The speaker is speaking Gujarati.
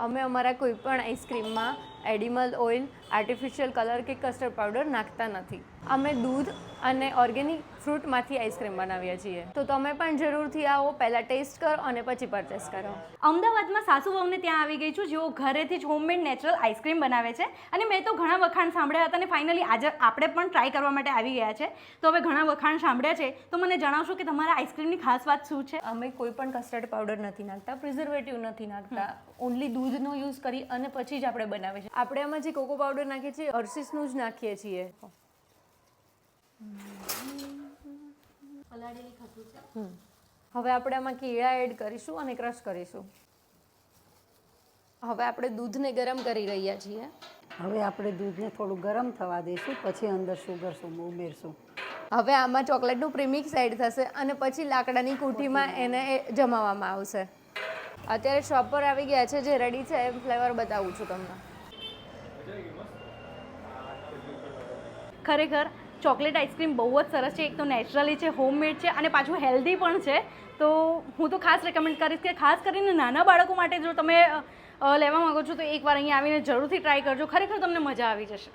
અમે અમારા કોઈ પણ આઈસ્ક્રીમમાં એડિમલ ઓઇલ, આર્ટિફિશિયલ કલર કે કસ્ટર્ડ પાવડર નાખતા નથી. અમે દૂધ અને ઓર્ગેનિક ફ્રૂટમાંથી આઈસ્ક્રીમ બનાવીએ છીએ. તો તમે પણ જરૂરથી આવો પહેલાં ટેસ્ટ કરો અને પછી પરચેસ કરો. અમદાવાદમાં સાસુ વહુને ત્યાં આવી ગઈ છું જેઓ ઘરેથી જ હોમમેડ નેચરલ આઈસ્ક્રીમ બનાવે છે. અને મેં તો ઘણા વખાણ સાંભળ્યા હતા અને ફાઇનલી આજે આપણે પણ ટ્રાય કરવા માટે આવી ગયા છે. તો હવે ઘણા વખાણ સાંભળ્યા છે. તો મને જણાવશો કે તમારા આઈસ્ક્રીમની ખાસ વાત શું છે? અમે કોઈ પણ કસ્ટર્ડ પાવડર નથી નાખતા પ્રિઝર્વેટિવ નથી નાખતા. ઓનલી દૂધનો યુઝ કરી અને પછી જ આપણે બનાવીએ છીએ. આપણે આમાં જે કોકો પાવડર નાખીએ છીએ અર્સિસનું જ નાખીએ છીએ. હમ. હવે આપણે આમાં કેળા એડ કરીશું અને ક્રશ કરીશું. હવે આપણે દૂધને ગરમ કરી રહ્યા છીએ. હવે આપણે દૂધને થોડું ગરમ થવા દઈશું પછી અંદર સુગર શું ઉમેરશું. હવે આમાં ચોકલેટનું પ્રીમિક્સ એડ થશે અને પછી લાકડાની કુઠીમાં એને એ જમાવવામાં આવશે. અત્યારે શોપ પર આવી ગયા છે જે રેડી છે એમ ફ્લેવર બતાવું છું તમને. ખરેખર ચોકલેટ આઈસ્ક્રીમ બહુ જ સરસ છે, એક તો નેચરલી છે હોમમેડ છે અને પાછું હેલ્ધી પણ છે. તો હું તો ખાસ રેકમેન્ડ કરીશ કે ખાસ કરીને નાના બાળકો માટે જો તમે લેવા માંગો છો તો એકવાર અહીંયા આવીને જરૂરથી ટ્રાય કરજો. ખરેખર તમને મજા આવી જશે.